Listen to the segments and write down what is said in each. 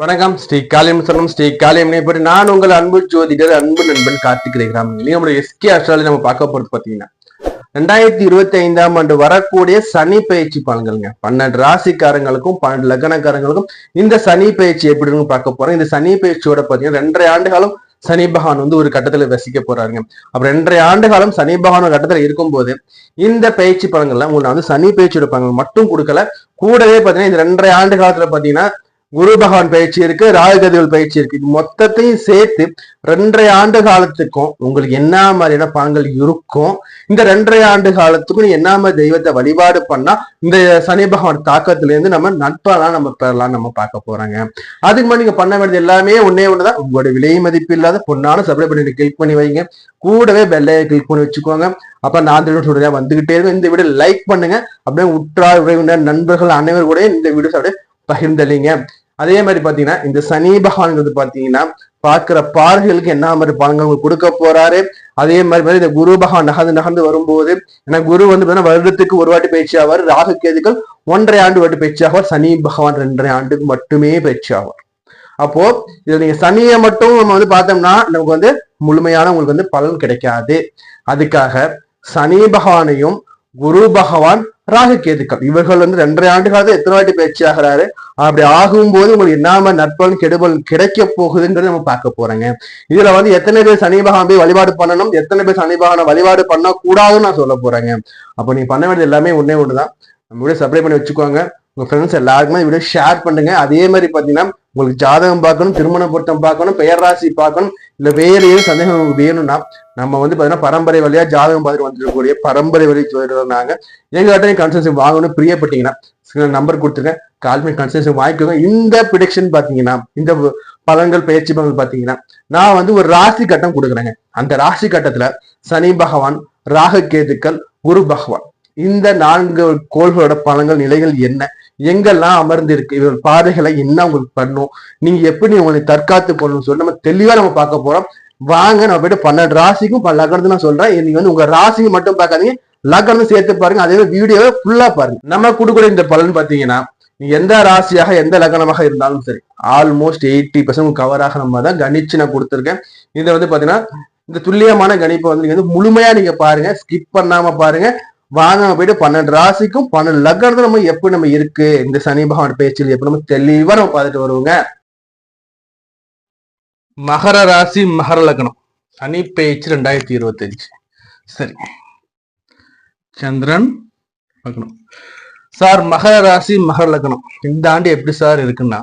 வணக்கம். ஸ்ரீ காளியம் சரணம். ஸ்ரீ காளியம் பற்றி நான் உங்கள் அன்பு ஜோதிடர் அன்பு நண்பன் கார்த்திக் ரேகிராம் நம்மளுடைய எஸ்கே அஸ்ட்ராலஜி நம்ம பார்க்க போறது பாத்தீங்கன்னா ரெண்டாயிரத்தி இருபத்தி ஐந்தாம் ஆண்டு வரக்கூடிய சனி பயிற்சி பலன்கள்ங்க. பன்னெண்டு ராசிக்காரங்களுக்கும் பன்னெண்டு லக்னக்காரங்களுக்கும் இந்த சனி பயிற்சி எப்படின்னு பார்க்க போறோம். இந்த சனி பயிற்சியோட பாத்தீங்கன்னா ரெண்டரை ஆண்டு காலம் சனி பகவான் வந்து ஒரு கட்டத்துல வசிக்க போறாருங்க. அப்ப ரெண்டரை ஆண்டு காலம் சனி பகவான் ஒரு கட்டத்துல இருக்கும்போது இந்த பயிற்சி பலன்கள்லாம் உங்களுக்கு வந்து சனி பயிற்சியோட பலன்கள் மட்டும் கொடுக்கல. கூடவே பாத்தீங்கன்னா இந்த ரெண்டரை ஆண்டு காலத்துல பாத்தீங்கன்னா குரு பகவான் பயிற்சி இருக்கு ராகுகதிகள் பயிற்சி இருக்கு. இது மொத்தத்தையும் சேர்த்து ரெண்டரை ஆண்டு காலத்துக்கும் உங்களுக்கு என்ன மாதிரியான பலன்கள் இருக்கும்? இந்த ரெண்டரை ஆண்டு காலத்துக்கும் நீ என்ன மாதிரி தெய்வத்தை வழிபாடு பண்ணா இந்த சனி பகவான் தாக்கத்துல இருந்து நம்ம நட்பெல்லாம் நம்ம பெறலாம் நம்ம பார்க்க போறாங்க. அதுக்கு முன்னாடி நீங்க பண்ண வேண்டியது எல்லாமே ஒன்னே ஒண்ணுதான். உங்களோட விலை மதிப்பு இல்லாத பொண்ணான சப்ளை பண்ணி கிளிக் பண்ணி வைங்க. கூடவே பெல்லையை கிளிக் பண்ணி வச்சுக்கோங்க. அப்ப நான் சொல்றேன் வந்துகிட்டே இருக்கும். இந்த வீடியோ லைக் பண்ணுங்க. அப்படியே உற்றார் உறவினர் நண்பர்கள் அனைவரும் கூட இந்த வீடியோஸ் அப்படியே பகிர்ந்தளிங்க. அதே மாதிரி பாத்தீங்கன்னா இந்த சனி பகவான்ங்கிறது பாத்தீங்கன்னா பார்க்கிற பார்வைகளுக்கு என்ன மாதிரி பலன்கள் உங்களுக்கு கொடுக்க போறாரு? அதே மாதிரி மாதிரி இந்த குரு பகவான் நகர்ந்து நகர்ந்து வரும்போது ஏன்னா குரு வந்து பாத்தீங்கன்னா வருடத்துக்கு ஒரு வாட்டி பயிற்சி ஆவார். ராகு கேதுகள் ஒன்றரை ஆண்டு வாட்டி பயிற்சி ஆவார். சனி பகவான் ரெண்டரை ஆண்டுக்கு மட்டுமே பயிற்சி ஆவார். அப்போ இதுல நீங்க சனியை மட்டும் நம்ம வந்து பார்த்தோம்னா நமக்கு வந்து முழுமையான உங்களுக்கு வந்து பலன் கிடைக்காது. அதுக்காக சனி பகவானையும் குரு பகவான் ராகு கேதுக்கள். இவர்கள் வந்து ரெண்டரை ஆண்டு காலத்தில் எத்தனை வாட்டி பயிற்சி ஆகிறாரு? அப்படி ஆகும்போது உங்களுக்கு என்ன நட்பலன் கெடுபல் கிடைக்க போகுதுன்றது நம்ம பார்க்க போறோங்க. இதுல வந்து எத்தனை பேர் சனி பகவான் போய் வழிபாடு பண்ணணும் எத்தனை பேர் சனி பகவான வழிபாடு பண்ண கூடாதுன்னு நான் சொல்ல போறேங்க. அப்போ நீங்க பண்ண வேண்டியது எல்லாமே ஒன்னே ஒண்ணுதான். நம்ம வீடியோ சப்ளை பண்ணி வச்சுக்கோங்க. உங்க ஃப்ரெண்ட்ஸ் எல்லாருக்குமே வீடியோ ஷேர் பண்ணுங்க. அதே மாதிரி பாத்தீங்கன்னா உங்களுக்கு ஜாதகம் பார்க்கணும் திருமண பொருத்தம் பார்க்கணும் பெயர் ராசி பார்க்கணும் இல்ல வேறு ஏதும் சந்தேகம் வேணும்னா நம்ம வந்து பாத்தீங்கன்னா பரம்பரை வழியா ஜாதகம் பார்த்துட்டு வந்துருக்கக்கூடிய பரம்பரை வழி சொல்றாங்க எங்ககிட்ட கன்சல்டேஷன் வாங்கணும் பிரியப்பட்டீங்கன்னா நம்பர் கொடுத்துருக்கேன் கால் பண்ணி வாங்கிக்கோங்க. இந்த ப்ரிடிக்ஷன் பாத்தீங்கன்னா இந்த பலன்கள் பயிற்சி பலன்கள் பாத்தீங்கன்னா நான் வந்து ஒரு ராசி கட்டம் கொடுக்குறேங்க. அந்த ராசி கட்டத்துல சனி பகவான் ராக கேதுக்கள் குரு பகவான் இந்த நான்கு கோள்களோட பலன்கள் நிலைகள் என்ன? எங்கெல்லாம் அமர்ந்திருக்கு இவர்கள் பாதைகளை என்ன உங்களுக்கு பண்ணும் நீங்க எப்படி உங்களை தற்காத்து கொள்ளணும் சொல்லி நம்ம தெளிவா நம்ம பார்க்க போறோம். வாங்க நம்ம போயிட்டு பன்னெண்டு ராசிக்கும் பல லக்னத்து நான் சொல்றேன். நீங்க வந்து உங்க ராசிக்கு மட்டும் பார்க்காதீங்க. லக்னம் சேர்த்து பாருங்க. அதே வீடியோவை ஃபுல்லா பாருங்க. நம்ம கொடுக்குற இந்த பலன் பாத்தீங்கன்னா நீ எந்த ராசியாக எந்த லக்னமாக இருந்தாலும் சரி ஆல்மோஸ்ட் எயிட்டி பர்சன்ட் கவராக நம்ம தான் கணிச்சு நான் கொடுத்துருக்கேன். இதை வந்து பாத்தீங்கன்னா இந்த துல்லியமான கணிப்பை வந்து நீங்க வந்து முழுமையா நீங்க பாருங்க. ஸ்கிப் பண்ணாம பாருங்க. வாங்க போயிட்டு பன்னெண்டு ராசிக்கும் பன்னெண்டு லக்னத்தை நம்ம எப்படி நம்ம இருக்கு? இந்த சனி பகவான் பேச்சில் எப்படி நம்ம தெளிவா நம்ம பார்த்துட்டு வருவோங்க. மகர ராசி மகர லக்னம். சனி பேச்சு ரெண்டாயிரத்தி இருபத்தஞ்சு. சரி. சந்திரன் லக்னம். சார் மகர ராசி மகர லக்னம். இந்த ஆண்டு எப்படி சார் இருக்குன்னா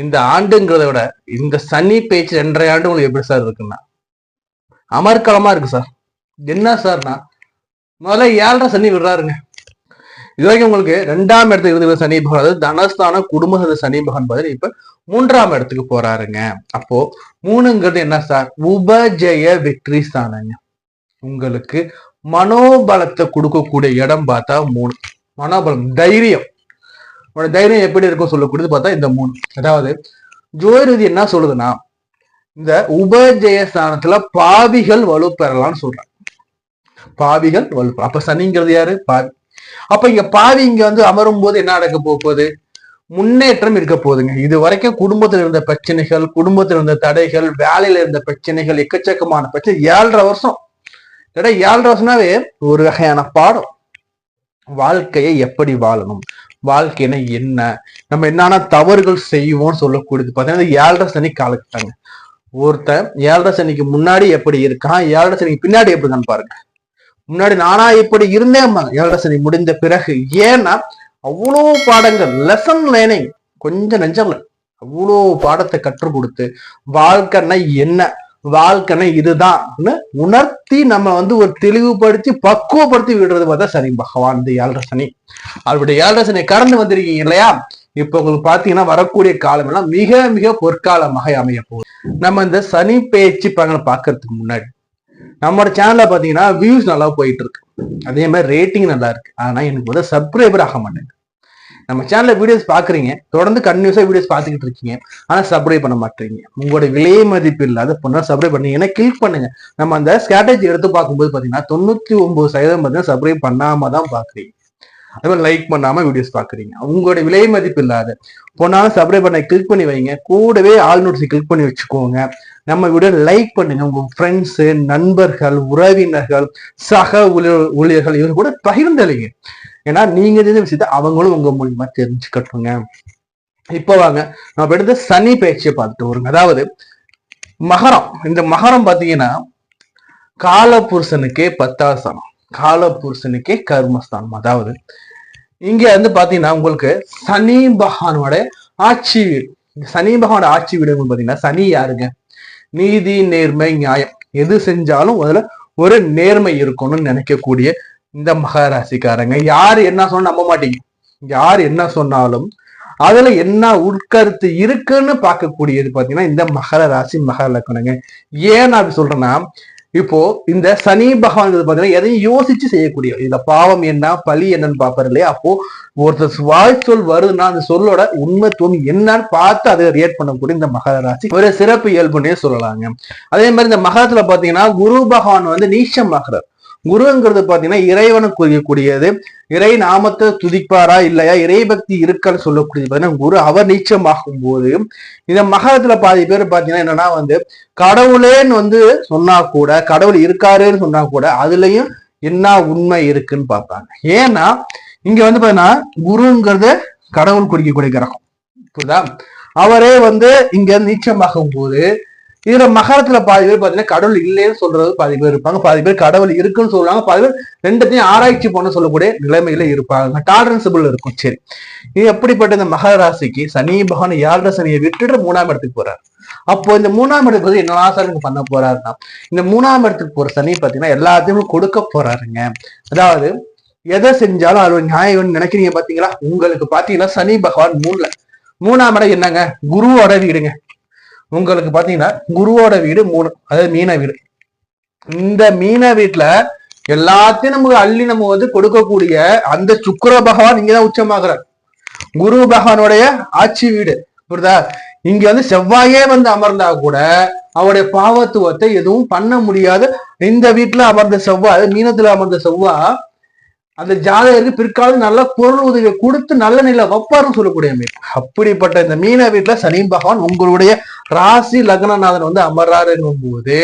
இந்த ஆண்டுங்கிறத விட இந்த சனி பேச்சு ரெண்டரை ஆண்டு உங்களுக்கு எப்படி சார் இருக்குன்னா அமர்க்கலமா இருக்கு சார். என்ன சார்னா முதல்ல ஏழரை சனி விடுறாருங்க. இது வரைக்கும் உங்களுக்கு ரெண்டாம் இடத்துக்கு இருந்து சனி பகவான் அதாவது தனஸ்தான குடும்ப சனி பகவான் பதில் இப்ப மூன்றாம் இடத்துக்கு போறாருங்க. அப்போ மூணுங்கிறது என்ன சார் உபஜய வெற்றி ஸ்தானங்க. உங்களுக்கு மனோபலத்தை கொடுக்கக்கூடிய இடம் பார்த்தா மூணு. மனோபலம் தைரியம். உங்களோட தைரியம் எப்படி இருக்கும் சொல்லக்கூடியது பார்த்தா இந்த மூணு. அதாவது ஜோதிரதி என்ன சொல்லுதுன்னா இந்த உபஜய ஸ்தானத்துல பாவிகள் வலு பெறலாம்னு சொல்றாங்க. பாவிகள் வலுப்பெறும் அப்ப சனிங்கிறது யாரு? பாவி. அப்ப இங்க பாவி இங்க வந்து அமரும் போது என்ன நடக்க போகுது? முன்னேற்றம் இருக்க போகுதுங்க. இது வரைக்கும் குடும்பத்தில் இருந்த பிரச்சனைகள் குடும்பத்தில் இருந்த தடைகள் வேலையில இருந்த பிரச்சனைகள் எக்கச்சக்கமான பிரச்சனை ஏழரை வருஷம். ஏழரை வருஷம்னாவே ஒரு வகையான பாடம். வாழ்க்கையை எப்படி வாழணும்? வாழ்க்கைனா என்ன? நம்ம என்னென்ன தவறுகள் செய்வோம்னு சொல்லக்கூடியது. பார்த்தீங்கன்னா ஏழரை சனி காலக்கட்டாங்க ஒருத்தன் ஏழரை சனிக்கு முன்னாடி எப்படி இருக்கான்? ஏழரை சனிக்கு பின்னாடி எப்படி இருக்கான்னு பாருங்க. முன்னாடி நானா இப்படி இருந்தேன் ஏழரசனி முடிந்த பிறகு. ஏன்னா அவ்வளோ பாடங்கள் லெசன் லேர்னிங் கொஞ்சம் நெஞ்சம்ல. அவ்வளோ பாடத்தை கற்றுக் கொடுத்து வாழ்க்கைன்னா என்ன? வாழ்க்கைனா இதுதான் உணர்த்தி நம்ம வந்து ஒரு தெளிவுபடுத்தி பக்குவப்படுத்தி விடுறது பார்த்தா சனி பகவான் இந்த ஏழரை சனி. அவருடைய ஏழரை சனி கடந்து வந்திருக்கீங்க இல்லையா? இப்ப உங்களுக்கு பாத்தீங்கன்னா வரக்கூடிய காலம் எல்லாம் மிக மிக பொற்காலமாக அமைய போகுது. நம்ம இந்த சனி பேச்சு பங்களை பாக்குறதுக்கு முன்னாடி நம்மளோட சேனல்ல பாத்தீங்கன்னா வியூஸ் நல்லா போயிட்டு இருக்கு அதே மாதிரி ரேட்டிங் நல்லா இருக்கு. ஆனா எனக்கு வந்து சப்ஸ்கிரைபர் ஆக மாட்டேங்குது. நம்ம சேனல்ல வீடியோஸ் பாக்குறீங்க தொடர்ந்து கண்டினியூஸா வீடியோஸ் பாத்துக்கிட்டு இருக்கீங்க ஆனா சப்ஸ்கிரைப் பண்ண மாட்டீங்க. உங்களோட விலை மதிப்பு இல்லாத பொண்ணா சப்ஸ்கிரைப் பண்ணீங்கன்னா கிளிக் பண்ணுங்க. நம்ம அந்த ஸ்ட்ராட்டஜி எடுத்து பார்க்கும்போது பாத்தீங்கன்னா தொண்ணூத்தி ஒன்பது சதவீதம் பார்த்தீங்கன்னா சப்ஸ்கிரைப் பண்ணாம தான் பாக்குறீங்க. அது மாதிரி லைக் பண்ணாம வீடியோஸ் பாக்குறீங்க. உங்களோட விலை மதிப்பு இல்லாத போனாலும் சப்ஸ்கிரைப் பண்ண கிளிக் பண்ணி வைங்க. கூடவே ஆல் நோட்ஸ் கிளிக் பண்ணி வச்சுக்கோங்க. நம்ம வீடியோ லைக் பண்ணுங்க. உங்க ஃப்ரெண்ட்ஸு நண்பர்கள் உறவினர்கள் சக ஊழியர் ஊழியர்கள் இவங்க கூட பகிர்ந்தளிங்க ஏன்னா நீங்க தெரிஞ்ச விஷயத்த அவங்களும் உங்க மூலியமா தெரிஞ்சுக்கட்டுங்க. இப்போ வாங்க நம்ம எடுத்த சனி பயிற்சியை பார்த்துட்டு வருங்க. அதாவது மகரம். இந்த மகரம் பாத்தீங்கன்னா காலபுருஷனுக்கே பத்தாசனம் காலபுருஷனுக்கே கர்மஸ்தானம். அதாவது இங்க வந்து பாத்தீங்கன்னா உங்களுக்கு சனி பகவானோட ஆட்சி வீடு சனி பகவானோட ஆட்சி வீடு பாத்தீங்கன்னா சனி யாருங்க? நீதி நேர்மை நியாயம். எது செஞ்சாலும் அதுல ஒரு நேர்மை இருக்கணும்னு நினைக்கக்கூடிய இந்த மகராசிக்காரங்க. யாரு என்ன சொன்னா நம்ப மாட்டீங்க. யார் என்ன சொன்னாலும் அதுல என்ன உட்கருத்து இருக்குன்னு பார்க்கக்கூடியது பாத்தீங்கன்னா இந்த மகர ராசி மகர லக்கணங்க. ஏன் அப்படி சொல்றேன்னா இப்போ இந்த சனி பகவான் பாத்தீங்கன்னா எதையும் யோசிச்சு செய்யக்கூடிய இந்த பாவம் என்ன பழி என்னன்னு பாப்பாரு இல்லையா? அப்போ ஒருத்தர் வாழ்ச்சொல் வருதுன்னா அந்த சொல்லோட உண்மைத்துவம் என்னன்னு பார்த்து அதை ரியாக்ட் பண்ணக்கூடிய இந்த மகர ராசி. ஒரு சிறப்பு இயல்புன்னே சொல்லலாங்க. அதே மாதிரி இந்த மகரத்துல பாத்தீங்கன்னா குரு பகவான் வந்து நீச்சம் மகரர் குருங்கிறது பாத்தீங்கன்னா இறைவனை குறிக்கக்கூடியது இறை நாமத்தை துதிப்பாரா இல்லையா? இறை பக்தி இருக்கன்னு சொல்லக்கூடியது பாத்தீங்கன்னா குரு அவர் நீச்சமாகும் போது இந்த மகரத்துல பாதி பேர் பாத்தீங்கன்னா என்னன்னா வந்து கடவுளேன்னு வந்து சொன்னா கூட கடவுள் இருக்காருன்னு சொன்னா கூட அதுலயும் என்ன உண்மை இருக்குன்னு பார்ப்பாங்க. ஏன்னா இங்க வந்து பாத்தீங்கன்னா குருங்கிறது கடவுள் குறிக்கக்கூடிய கிரகம். புரியுதா? அவரே வந்து இங்க நீச்சமாகும் போது இதுல மகரத்துல பாதி பேர் பாத்தீங்கன்னா கடவுள் இல்லைன்னு சொல்றது பாதி பேர் இருப்பாங்க. பாதி பேர் கடவுள் இருக்குன்னு சொல்லுவாங்க. பாதி பேர் ரெண்டுத்தையும் ஆராய்ச்சி பண்ண சொல்லக்கூடிய நிலைமையில இருப்பாங்க. டாலரன்சபிள் இருக்கும். சரி. இது எப்படிப்பட்ட இந்த மகர ராசிக்கு சனி பகவான் யாரோட சனியை விட்டுட்டு மூணாம் இடத்துக்கு போறாரு. அப்போ இந்த மூணாம் இடத்துக்கு வந்து என்ன இங்க பண்ண போறாருன்னா இந்த மூணாம் இடத்துக்கு போற சனி பாத்தீங்கன்னா எல்லாத்தையுமே கொடுக்க போறாருங்க. அதாவது எதை செஞ்சாலும் அது நியாயம் நினைக்கிறீங்க பாத்தீங்களா? உங்களுக்கு பாத்தீங்கன்னா சனி பகவான் மூணுல. மூணாம் இடம் என்னங்க? குருவோட வீடுங்க. உங்களுக்கு பாத்தீங்கன்னா குருவோட வீடு மூணு அதாவது மீன வீடு. இந்த மீன வீட்டுல எல்லாத்தையும் நமக்கு அள்ளி நம்ம வந்து கொடுக்கக்கூடிய அந்த சுக்கர பகவான் இங்கதான் உச்சமாகிறார். குரு பகவானுடைய ஆட்சி வீடு புரியுதா? இங்க வந்து செவ்வாயே வந்து அமர்ந்தா கூட அவருடைய பாவத்துவத்தை எதுவும் பண்ண முடியாது. இந்த வீட்டுல அமர்ந்த செவ்வாய் மீனத்துல அமர்ந்த செவ்வாய் அந்த ஜாதகருக்கு பிற்காலம் நல்ல பொருள் உதவியை கொடுத்து நல்ல நிலை வைப்பாருன்னு சொல்லக்கூடிய அமைப்பு அப்படிப்பட்ட இந்த மீன வீட்டுல சனி பகவான் உங்களுடைய ராசி லக்னநாதன் வந்து அமர்றாருங்கும் போது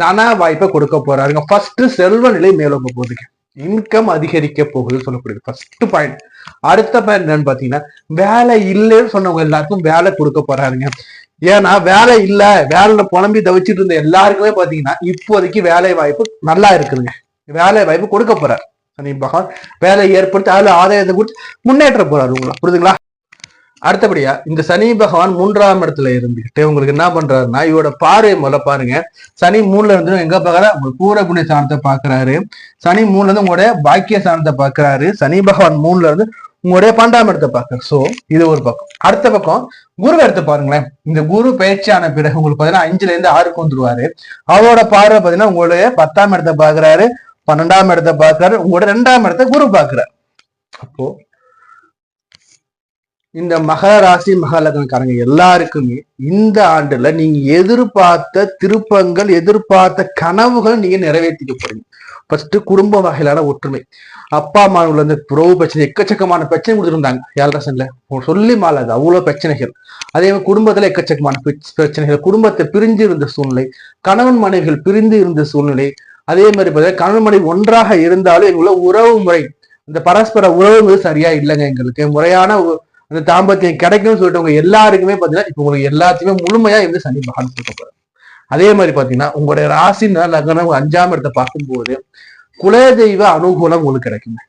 தன வாய்ப்பை கொடுக்க போறாருங்க. ஃபர்ஸ்ட் செல்வ நிலை மேலோங்க போகுதுங்க. இன்கம் அதிகரிக்க போகுதுன்னு சொல்லக்கூடியது ஃபர்ஸ்ட் பாயிண்ட் அடுத்த பாயிண்ட் என்னன்னு பாத்தீங்கன்னா வேலை இல்லைன்னு சொன்னவங்க எல்லாருக்கும் வேலை கொடுக்க போறாருங்க. ஏன்னா வேலை இல்லை வேலையில புலம்பி தவிச்சிட்டு இருந்த எல்லாருக்குமே பாத்தீங்கன்னா இப்போதைக்கு வேலை வாய்ப்பு நல்லா இருக்குதுங்க. வேலை வாய்ப்பு கொடுக்க போறாரு. சனி பகவான். வேலை ஏற்படுத்தி அதுல ஆதாயத்தை கொடுத்து முன்னேற்ற போறாரு உங்களை புரியுதுங்களா அடுத்தபடியா இந்த சனி பகவான் மூன்றாம் இடத்துல இருந்துகிட்டு உங்களுக்கு என்ன பண்றாருன்னா இவரோட பார்வை முதல்ல பாருங்க. சனி மூணுல இருந்து எங்க பாக்குறா உங்க பூர புண்ணிய சாணத்தை பாக்குறாரு சனி மூணுல இருந்து உங்களுடைய பாக்கிய சாணத்தை பாக்குறாரு சனி பகவான் மூணுல இருந்து உங்களுடைய பன்னெண்டாம் இடத்தை பாக்குறாரு சோ இது ஒரு பக்கம். அடுத்த பக்கம் குரு எடுத்து பாருங்களேன். இந்த குரு பயிற்சியான பிறகு உங்களுக்கு பாத்தீங்கன்னா அஞ்சுல இருந்து ஆறுக்கு வந்துருவாரு. அவரோட பார்வை பாத்தீங்கன்னா உங்களுடைய பத்தாம் இடத்தை பாக்குறாரு பன்னெண்டாம் இடத்தை பார்க்கிறார். உங்களோட ரெண்டாம் இடத்தை குரு பாக்குறாரு அப்போ இந்த மகர ராசி மகாலகனக்காரங்க எல்லாருக்குமே இந்த ஆண்டுல நீங்க எதிர்பார்த்த திருப்பங்கள் எதிர்பார்த்த கனவுகள் நீங்க நிறைவேற்றிக்க போறீங்க. ஃபர்ஸ்ட் குடும்ப வகையிலான ஒற்றுமை. அப்பா அம்மா இருந்து உறவு பிரச்சனை எக்கச்சக்கமான பிரச்சனை கொடுத்துருந்தாங்க. ஏழரசன்ல சொல்லி மாலாது அவ்வளவு பிரச்சனைகள். அதே மாதிரி குடும்பத்துல எக்கச்சக்கமான பிரச்சனைகள். குடும்பத்தை பிரிஞ்சு இருந்த சூழ்நிலை கணவன் மனைவிகள் பிரிந்து இருந்த சூழ்நிலை அதே மாதிரி பார்த்தீங்கன்னா கணவன் மனைவி ஒன்றாக இருந்தாலும் எங்களுடைய உறவு முறை இந்த பரஸ்பர உறவுங்கிறது சரியா இல்லைங்க எங்களுக்கு. முறையான அந்த தாம்பத்தியம் கிடைக்கும்னு சொல்லிட்டு உங்க எல்லாருக்குமே பார்த்தீங்கன்னா இப்போ உங்களுக்கு எல்லாத்தையுமே முழுமையா இருந்து சனி பகவான் கொடுக்க அதே மாதிரி பாத்தீங்கன்னா உங்களுடைய ராசி லக்னம் அஞ்சாம் இடத்தை பார்க்கும்போது குலதெய்வ அனுகூலம் உங்களுக்கு கிடைக்குங்க.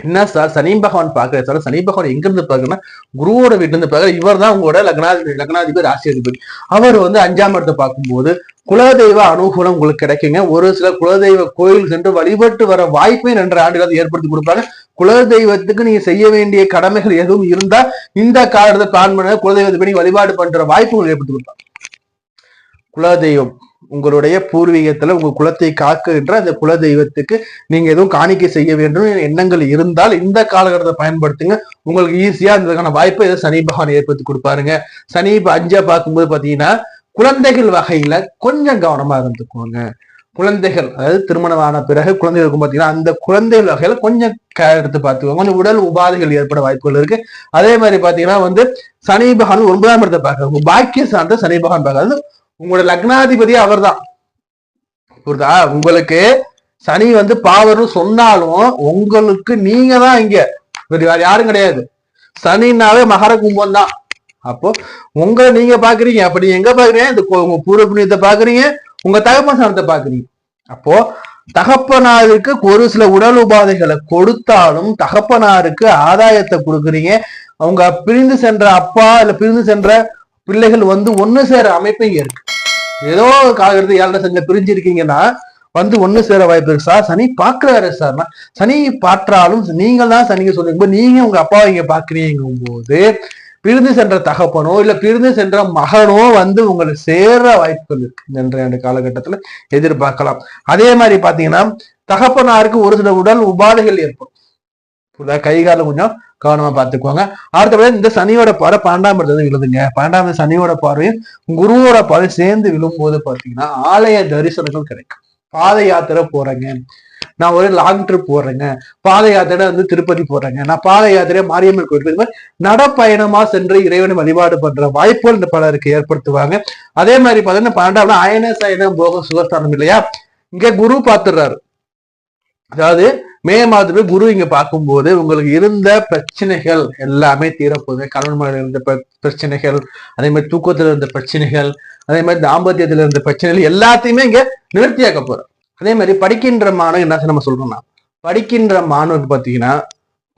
என்ன சார் சனி பகவான் பாக்குற சார் சனி பகவான் எங்க இருந்து பாக்குறேன்னா குருவோட வீட்டுல இருந்து பாக்குற இவர் தான் உங்களோட லக்னா லக்னாதிபதி ராசி அதிபதி அவர் வந்து அஞ்சாம் இடத்தை பார்க்கும்போது குலதெய்வ அனுகூலம் உங்களுக்கு கிடைக்குங்க. ஒரு சில குலதெய்வ கோயில் சென்று வழிபட்டு வர வாய்ப்பை ரெண்டு ஆண்டுகள் ஏற்படுத்தி கொடுப்பாங்க குலதெய்வத்துக்கு நீங்க செய்ய வேண்டிய கடமைகள் எதுவும் இருந்தா இந்த காலத்தை பிளான் பண்ண குலதெய்வத்தை போய் வழிபாடு பண்ற வாய்ப்பு உங்களுக்கு ஏற்படுத்தி கொடுப்பாங்க குலதெய்வம். உங்களுடைய பூர்வீகத்துல உங்க குலத்தை காக்குகின்ற அந்த குல தெய்வத்துக்கு நீங்க எதுவும் காணிக்கை செய்ய வேண்டும் எண்ணங்கள் இருந்தால் இந்த காலகட்டத்தை பயன்படுத்துங்க. உங்களுக்கு ஈஸியா இதுக்கான வாய்ப்பை ஏதோ சனி பகவான் ஏற்படுத்தி கொடுப்பாருங்க. சனி இப்ப அஞ்சா பார்க்கும்போது பாத்தீங்கன்னா குழந்தைகள் வகையில கொஞ்சம் கவனமா இருந்துக்கோங்க. குழந்தைகள் அதாவது திருமணமான பிறகு குழந்தைகள் இருக்கும் பாத்தீங்கன்னா அந்த குழந்தைகள் வகையில கொஞ்சம் எடுத்து பார்த்துக்கோங்க. கொஞ்சம் உடல் உபாதைகள் ஏற்பட வாய்ப்புகள் இருக்கு. அதே மாதிரி பாத்தீங்கன்னா வந்து சனி பகவான் ஒன்பதாம் இடத்தை பார்க்க பாக்கிய சார்ந்த சனி பகவான் பார்க்கறது உங்களோட லக்னாதிபதி அவர்தான். புரியுதா உங்களுக்கு சனி வந்து பாவர்னு சொன்னாலும் உங்களுக்கு நீங்க தான் இங்க. வேற யாரும் கிடையாது. சனினாவே மகர கும்பம் தான் அப்போ உங்களை நீங்க பாக்குறீங்க. அப்படி எங்க பாக்குறீங்க? இந்த உங்க பூர்வ புண்ணியத்தை பாக்குறீங்க. உங்க தகப்பன் சனத்தை பாக்குறீங்க. அப்போ தகப்பனாருக்கு ஒரு சில உடல் உபாதைகளை கொடுத்தாலும் தகப்பனாருக்கு ஆதாயத்தை கொடுக்குறீங்க. அவங்க பிரிந்து சென்ற அப்பா இல்ல பிரிந்து சென்ற பிள்ளைகள் வந்து ஒன்னு சேர அமைப்பு இங்க இருக்கு. ஏதோ ஒரு காலகட்டத்தில் யாரோட செஞ்ச பிரிஞ்சிருக்கீங்கன்னா வந்து ஒண்ணு சேர வாய்ப்பு இருக்கு சார். சனி பாக்குறாரு சார். சனி பாற்றாலும் நீங்கள் தான் சனிக்கு சொல்லுங்க நீங்க உங்க அப்பாவை இங்க பாக்குறீங்கும் போது பிரிந்து சென்ற தகப்பனோ இல்ல பிரிந்து சென்ற மகனோ வந்து உங்களை சேர வாய்ப்புகள் இருக்கு என்ற காலகட்டத்துல எதிர்பார்க்கலாம். அதே மாதிரி பாத்தீங்கன்னா தகப்பனாருக்கு ஒரு சில உடல் உபாதைகள் ஏற்படும். புரியுதா? கை கால கொஞ்சம் கவனமா பார்த்துக்கோங்க. அடுத்தபடி இந்த சனியோட பார்வை பன்னெண்டாம் இடத்துல விழுதுங்க. பன்னெண்டாம் சனியோட பார்வையும் குருவோட பார்வை சேர்ந்து விழும்போது பாத்தீங்கன்னா ஆலய தரிசனங்கள் கிடைக்கும். பாத யாத்திரை போறேங்க. நான் ஒரு லாங் ட்ரிப் போடுறேங்க பாத யாத்திரை வந்து திருப்பதி போடுறேங்க நான் பாத யாத்திரையை மாரியம்மன் கோயில் இது மாதிரி நடப்பயணமா சென்று இறைவனை வழிபாடு பண்ற வாய்ப்புகள் இந்த பலருக்கு ஏற்படுத்துவாங்க. அதே மாதிரி பாத்தீங்கன்னா பன்னெண்டாவது அயன சயன போக சுகஸ்தானம் இல்லையா? இங்க குரு பாத்துடுறாரு அதாவது மே மாதத்துல குரு இங்க பார்க்கும்போது உங்களுக்கு இருந்த பிரச்சனைகள் எல்லாமே தீரப்போகுது. கணவன் மனைவில இருந்த பிர- பிரச்சனைகள் அதே மாதிரி தூக்கத்துல இருந்த பிரச்சனைகள் அதே மாதிரி தாம்பத்தியத்துல இருந்த பிரச்சனைகள் எல்லாத்தையுமே இங்க நிவர்த்தியாக்க போறோம் அதே மாதிரி படிக்கின்ற மாணவன் என்ன நம்ம சொல்றோம்னா படிக்கின்ற மாணவனுக்கு பாத்தீங்கன்னா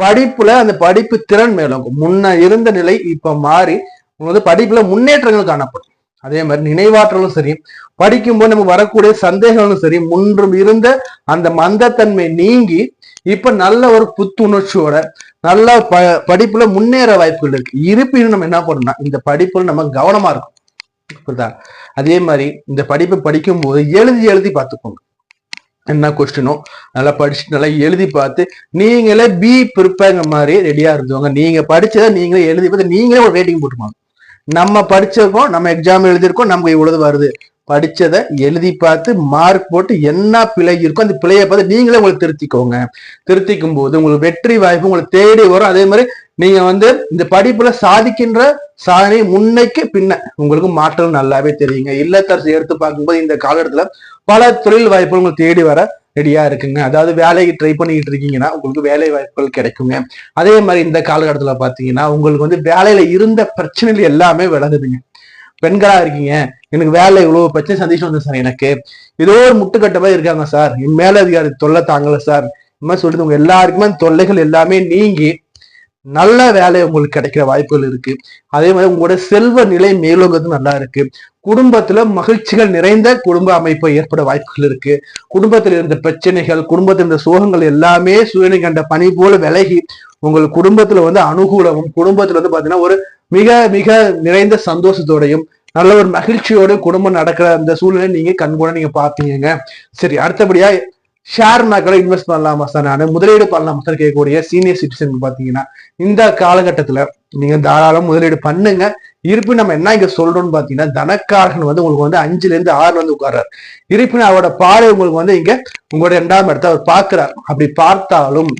படிப்புல அந்த படிப்பு திறன் மேலும் முன்ன இருந்த நிலை இப்ப மாறி உங்களுக்கு வந்து படிப்புல முன்னேற்றங்கள் காணப்படும். அதே மாதிரி நினைவாற்றலும் சரி படிக்கும்போது நம்ம வரக்கூடிய சந்தேகங்களும் சரி முன்றும் இருந்த அந்த மந்தத்தன்மை நீங்கி இப்ப நல்ல ஒரு புத்துணர்ச்சியோட நல்ல ப படிப்புல முன்னேற வாய்ப்புகள் இருக்கு. இருப்பினும் நம்ம என்ன பண்ணணும்னா இந்த படிப்புல நம்ம கவனமா இருக்கும் புரியுதா? அதே மாதிரி இந்த படிப்பை படிக்கும் போது எழுதி எழுதி பார்த்துக்கோங்க. என்ன கொஸ்டினோ நல்லா படிச்சுட்டு நல்லா எழுதி பார்த்து நீங்களே பி ப்ரிப்பேர்ங்க மாதிரி ரெடியா இருந்தவங்க நீங்க படிச்சதை நீங்களே எழுதி பார்த்து நீங்களே ஒரு ரேட்டிங் போட்டுப்பாங்க நம்ம படிச்சிருக்கோம் நம்ம எக்ஸாம் எழுதியிருக்கோம் நமக்கு இவ்வளவு வருது. படிச்சதை எழுதி பார்த்து மார்க் போட்டு என்ன பிழை இருக்கோ அந்த பிழையை பார்த்து நீங்களே உங்களுக்கு திருத்திக்கோங்க. திருத்திக்கும் போது உங்களுக்கு வெற்றி வாய்ப்பு உங்களுக்கு தேடி வரும். அதே மாதிரி நீங்க வந்து இந்த படிப்புல சாதிக்கின்ற சாதனை முன்னைக்கு பின்ன உங்களுக்கு மாற்றம் நல்லாவே தெரியுங்க. இல்லத்தரசு எடுத்து பார்க்கும்போது இந்த காலகட்டத்துல பல தொழில் வாய்ப்புகள் உங்களுக்கு தேடி வர ரெடியா இருக்குங்க. அதாவது வேலைக்கு ட்ரை பண்ணிக்கிட்டு இருக்கீங்கன்னா உங்களுக்கு வேலை வாய்ப்புகள் கிடைக்குங்க. அதே மாதிரி இந்த காலகட்டத்துல பாத்தீங்கன்னா உங்களுக்கு வந்து வேலையில இருந்த பிரச்சனைகள் எல்லாமே விலகுதுங்க பெண்களா இருக்கீங்க. எனக்கு வேலை இவ்வளவு பிரச்சனை சந்தேஷம் வந்து சார் எனக்கு. ஏதோ ஒரு முட்டுக்கட்டமா இருக்காங்க சார். என் மேலதிகாரி தொல்லை தாங்கல சார். இந்த மாதிரி சொல்றது உங்க எல்லாருக்குமே தொல்லைகள் எல்லாமே நீங்கி நல்ல வேலை உங்களுக்கு கிடைக்கிற வாய்ப்புகள் இருக்கு. அதே மாதிரி உங்களோட செல்வ நிலை மேலோங்கிறது நல்லா இருக்கு. குடும்பத்துல மகிழ்ச்சிகள் நிறைந்த குடும்ப அமைப்பு ஏற்பட வாய்ப்புகள் இருக்கு. குடும்பத்தில் இருந்த பிரச்சனைகள் குடும்பத்தில் இருந்த சோகங்கள் எல்லாமே சூரியனை கண்ட பணி போல விலகி உங்கள் குடும்பத்துல வந்து அனுகூலமும் குடும்பத்துல வந்து பாத்தீங்கன்னா ஒரு மிக மிக நிறைந்த சந்தோஷத்தோடையும் நல்ல ஒரு மகிழ்ச்சியோட குடும்பம் நடக்கிற அந்த சூழ்நிலை நீங்க கண்கூட நீங்க பாப்பீங்க சரி அடுத்தபடியா ஷேர் மார்க்கெட்ல இன்வெஸ்ட் பண்ணலாமா சார் நான் முதலீடு பண்ணலாமா சார் கேட்கக்கூடிய சீனியர் சிட்டிசன் பாத்தீங்கன்னா இந்த காலகட்டத்துல நீங்க தாராளம் முதலீடு பண்ணுங்க. இருப்பினும் நம்ம என்ன இங்க சொல்றோம்னு பாத்தீங்கன்னா தனக்காரன் வந்து உங்களுக்கு வந்து அஞ்சுல இருந்து ஆறு வந்து உட்கார்றாரு. இருப்பினும் அவரோட பார்வை உங்களுக்கு வந்து இங்க உங்களோட இரண்டாம் இடத்த அவர் பாக்குறாரு அப்படி பார்த்தாலும்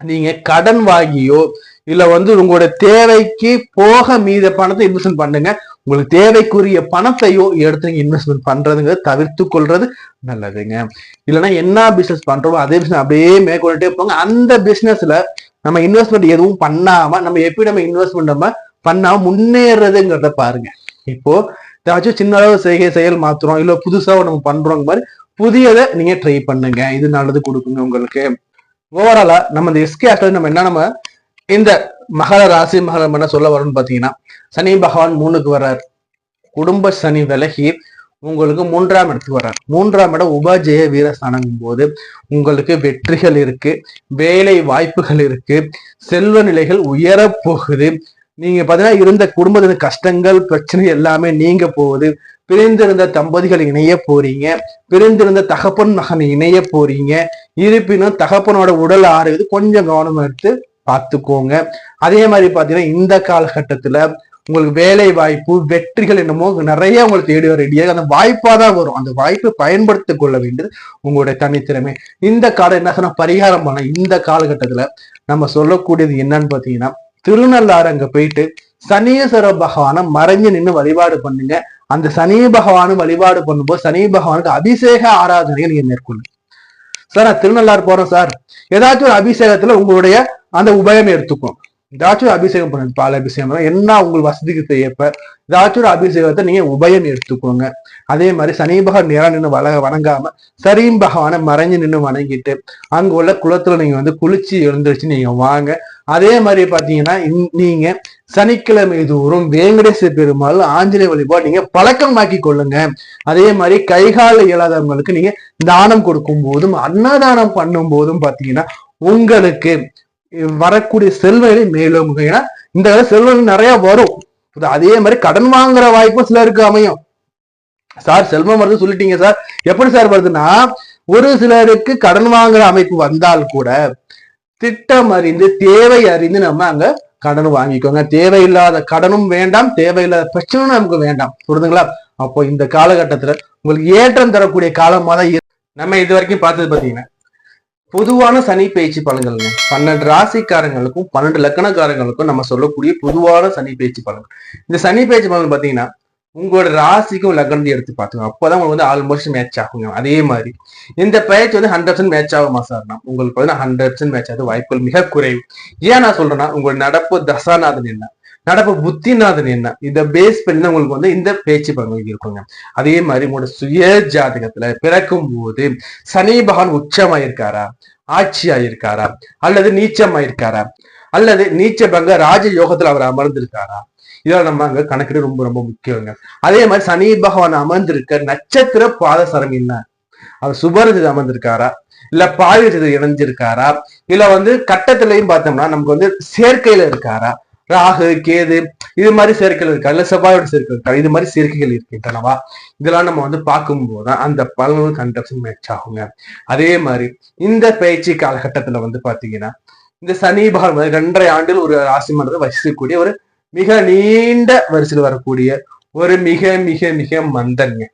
நீங்க கடன் வாங்கியோ இல்ல வந்து உங்களோட தேவைக்கு போக மீத பணத்தை இன்வெஸ்ட்மெண்ட் பண்ணுங்க. உங்களுக்கு தேவைக்குரிய பணத்தையோ எடுத்து நீங்க இன்வெஸ்ட்மெண்ட் பண்றதுங்க தவிர்த்து கொள்றது நல்லதுங்க. இல்லைன்னா என்ன பிசினஸ் பண்றோமோ அதே பிசினஸ் அப்படியே மேற்கொண்டுட்டே போங்க. அந்த பிசினஸ்ல நம்ம இன்வெஸ்ட்மெண்ட் எதுவும் பண்ணாம நம்ம எப்படி நம்ம இன்வெஸ்ட்மெண்ட் நம்ம பண்ணாம முன்னேறதுங்கிறத பாருங்க. இப்போ ஏதாச்சும் சின்ன அளவு செய்கை செயல் மாத்துறோம் இல்ல புதுசா நம்ம பண்றோங்க மாதிரி புதியதை நீங்க ட்ரை பண்ணுங்க. இது நல்லது கொடுக்குங்க உங்களுக்கு. ஓவராலா நம்ம இந்த எஸ்கே ஆக்டர் நம்ம என்ன நம்ம இந்த மகர ராசி மகரம் என்ன சொல்ல வரும்னு பாத்தீங்கன்னா சனி பகவான் மூணுக்கு வர்றார். குடும்ப சனி விலகி உங்களுக்கு மூன்றாம் இடத்துக்கு வர்றார். மூன்றாம் இடம் உபஜெய வீரஸ்தானங்கும் போது உங்களுக்கு வெற்றிகள் இருக்கு வேலை வாய்ப்புகள் இருக்கு செல்வ நிலைகள் உயரப் போகுது. நீங்க பாத்தீங்கன்னா இருந்த குடும்பத்தின் கஷ்டங்கள் பிரச்சனை எல்லாமே நீங்க போகுது. பிரிந்திருந்த தம்பதிகள் இணைய போறீங்க. பிரிந்திருந்த தகப்பன் மகன் இணைய போறீங்க. இருப்பினும் தகப்பனோட உடல் ஆரோக்கியது கொஞ்சம் கவனம் எடுத்து பார்த்துக்கோங்க. அதே மாதிரி பாத்தீங்கன்னா இந்த காலகட்டத்துல உங்களுக்கு வேலை வாய்ப்பு வெற்றிகள் என்னமோ நிறைய உங்களுக்கு தேடி வர ரெடியாக அந்த வாய்ப்பாக தான் வரும். அந்த வாய்ப்பை பயன்படுத்திக் கொள்ள வேண்டியது உங்களுடைய தனித்திறமை. இந்த காலம் என்ன சொன்னா பரிகாரம் பண்ண இந்த காலகட்டத்துல நம்ம சொல்லக்கூடியது என்னன்னு பார்த்தீங்கன்னா திருநள்ளாறு அங்க போயிட்டு சனீஸ்வர பகவானை மறைஞ்சு நின்று வழிபாடு பண்ணுங்க. அந்த சனி பகவானும் வழிபாடு பண்ணும்போது சனி பகவானுக்கு அபிஷேக ஆராதனையை நீங்க மேற்கொள்ளுங்க சார் நான் திருநள்ளாறு போறேன் சார். ஏதாச்சும் ஒரு அபிஷேகத்துல உங்களுடைய அந்த உபயம் எடுத்துக்கும். ஏதாச்சும் ஒரு அபிஷேகம் பண்ணுங்க பால் அபிஷேகம் என்ன உங்கள் வசதிக்கு ஏற்ப ஏதாச்சும் ஒரு அபிஷேகத்தை நீங்க உபயம் எடுத்துக்கோங்க. அதே மாதிரி சனி பகவான் நேரம் நின்று வள வணங்காம சரியும் பகவானை மறைஞ்சு நின்று வணங்கிட்டு அங்க உள்ள குளத்துல நீங்க வந்து குளிச்சு எழுந்திருச்சு நீங்க வாங்க. அதே மாதிரி பாத்தீங்கன்னா இந்- நீங்க சனிக்கிழமை தோறும் வேங்கடேச பெருமாள் ஆஞ்சநேய வழிபாடு நீங்க பழக்கமாக்கி கொள்ளுங்க. அதே மாதிரி கைகால இயலாதவங்களுக்கு நீங்க தானம் கொடுக்கும் போதும் அன்னதானம் பண்ணும் போதும் பாத்தீங்கன்னா உங்களுக்கு வரக்கூடிய செல்வங்களை மேலும் ஏன்னா இந்த கால செல்வங்கள் நிறைய வரும். அதே மாதிரி கடன் வாங்குற வாய்ப்பும் சிலருக்கு அமையும். சார் செல்வம் வருது சொல்லிட்டீங்க சார். எப்படி சார் வருதுன்னா ஒரு சிலருக்கு கடன் வாங்குற அமைப்பு வந்தால் கூட திட்டம் அறிந்து தேவை அறிந்து நம்ம அங்க கடன் வாங்கிக்கோங்க. தேவையில்லாத கடனும் வேண்டாம் தேவையில்லாத பிரச்சனையும் நமக்கு வேண்டாம். புரியுதுங்களா அப்போ இந்த காலகட்டத்துல உங்களுக்கு ஏற்றம் தரக்கூடிய காலமாக தான் நம்ம இது வரைக்கும் பார்த்தது பாத்தீங்கன்னா பொதுவான சனி பயிற்சி பலன்கள்ங்க. பன்னெண்டு ராசிக்காரங்களுக்கும் பன்னெண்டு லக்கணக்காரங்களுக்கும் நம்ம சொல்லக்கூடிய பொதுவான சனி பயிற்சி பலன்கள். இந்த சனி பயிற்சி பலன் பாத்தீங்கன்னா உங்களோட ராசிக்கும் லக்னத்தையும் எடுத்து பார்த்துங்க அப்போதான் உங்களுக்கு வந்து ஆல்மோஸ்ட் மேட்ச் ஆகுங்க. அதே மாதிரி. இந்த பயிற்சி வந்து ஹண்ட்ரட் பர்சன்ட் மேட்ச் ஆகுமா சார்னா உங்களுக்கு வந்து ஹண்ட்ரட் பர்சன்ட் மேட்ச் ஆகுது வாய்ப்புகள் மிக குறைவு. ஏன் நான் சொல்றேன்னா உங்களோட நடப்பு தசாநாதன் என்ன? நடப்பு புத்திநாதன் என்ன? இதை பேஸ் பண்ணி உங்களுக்கு வந்து இந்த பேச்சு பங்கு இருக்குங்க. அதே மாதிரி உங்களோட சுய ஜாதகத்துல பிறக்கும் போது சனி பகவான் உச்சமாயிருக்காரா? ஆட்சியாயிருக்காரா? அல்லது நீச்சமாயிருக்காரா? அல்லது நீச்ச பங்க ராஜ யோகத்துல அவர் அமர்ந்திருக்காரா? இதெல்லாம் நம்ம அங்க கணக்கிட ரொம்ப ரொம்ப முக்கியங்க. அதே மாதிரி சனி பகவான் அமர்ந்திருக்க நட்சத்திர பாதசரம் என்ன? அவர் சுபரஜித் அமர்ந்திருக்காரா? இல்ல பாயுஜித் இணைஞ்சிருக்காரா? இல்ல வந்து கட்டத்திலையும் பார்த்தோம்னா நமக்கு வந்து சேர்க்கையில இருக்காரா? ராகு கேது இது மாதிரி சேர்க்கைகள் இருக்கா. அல்ல செவ்வாயோட சேர்க்கை இருக்கா? இது மாதிரி சேர்க்கைகள் இருக்கின்றனவா இதெல்லாம் நம்ம வந்து பார்க்கும்போது தான் அந்த பலன்கள் கண்டப்ஷன் மேட்ச் ஆகுங்க. அதே மாதிரி இந்த பயிற்சி காலகட்டத்துல வந்து பாத்தீங்கன்னா இந்த சனி பகவான் வந்து ரெண்டரை ஆண்டில் ஒரு ராசி மன்றத்தை வசிக்கக்கூடிய ஒரு மிக நீண்ட வரிசையில் வரக்கூடிய ஒரு மிக மிக மிக மந்தன்ங்க.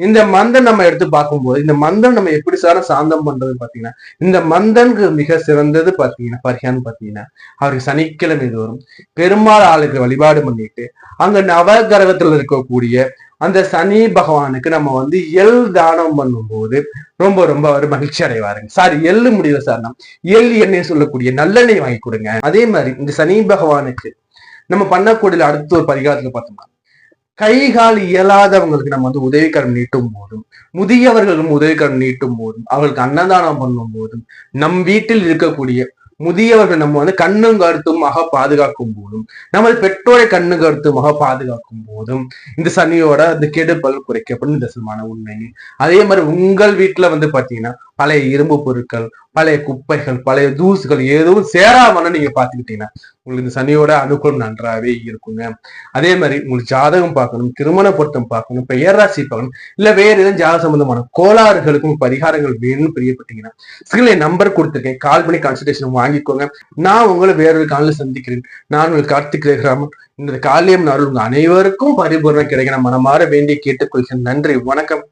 இந்த மந்தன் நம்ம எடுத்து பார்க்கும்போது இந்த மந்தன் நம்ம எப்படி சார சாந்தம் பண்றது பாத்தீங்கன்னா இந்த மந்தனுக்கு மிக சிறந்தது பாத்தீங்கன்னா பரிகான்னு பாத்தீங்கன்னா அவருக்கு சனிக்கிழமை தோறும் பெருமாள் ஆளுக்கு வழிபாடு பண்ணிட்டு அங்க நவகிரகத்துல இருக்கக்கூடிய அந்த சனி பகவானுக்கு நம்ம வந்து எள் தானம் பண்ணும்போது ரொம்ப ரொம்ப அவர் மகிழ்ச்சி அடைவாருங்க. சார் எள்ளு முடிவு சார் நம்ம எள் எண்ணெய் சொல்லக்கூடிய நல்லெண்ணெய் வாங்கி கொடுங்க. அதே மாதிரி இந்த சனி பகவானுக்கு நம்ம பண்ணக்கூடிய அடுத்த ஒரு பரிகாரத்துல பார்த்தோம்னா கை கால் இயலாதவங்களுக்கு நம்ம வந்து உதவிக்கரம் நீட்டும் போதும். முதியவர்களும் உதவிக்கரம் நீட்டும் போதும். அவர்களுக்கு அன்னதானம் பண்ணும் போதும். நம் வீட்டில் இருக்கக்கூடிய முதியவர்கள் நம்ம வந்து கண்ணும் கருத்துமாக பாதுகாக்கும் போதும். நமது பெற்றோரை கண்ணு கருத்துமாக பாதுகாக்கும் போதும். இந்த சனியோட அந்த கெடுபல் குறைக்கப்படும். இந்த சுமான உண்மை. அதே மாதிரி உங்கள் வீட்டுல வந்து பாத்தீங்கன்னா பழைய இரும்பு பொருட்கள் பழைய குப்பைகள் பழைய தூசுகள் எதுவும் சேராமன்னு நீங்க பாத்துக்கிட்டீங்கன்னா உங்களுக்கு இந்த சனியோட அனுகூலம் நன்றாவே இருக்குங்க. அதே மாதிரி உங்களுக்கு ஜாதகம் பார்க்கணும் திருமண பொருத்தம் பார்க்கணும் பெயர் ராசி பார்க்கணும் இல்ல வேற எதுவும் ஜாத சம்பந்தமான கோளாறுகளுக்கும் பரிகாரங்கள் வேணும்னு பிரியப்பட்டீங்கன்னா ஸ்கிரீன்ல நம்பர் கொடுத்துருக்கேன். கால் பண்ணி கன்சல்டேஷன் வாங்கிக்கோங்க. நான் உங்களை வேறொரு காலில் சந்திக்கிறேன். நான் உங்கள் கார்த்திக் ரேகராமன். இந்த காலியம் நாள் உங்க அனைவருக்கும் பரிபூர்ணம் கிடைக்க மனமாற வேண்டிய கேட்டுக்கொள்கிறேன். நன்றி வணக்கம்.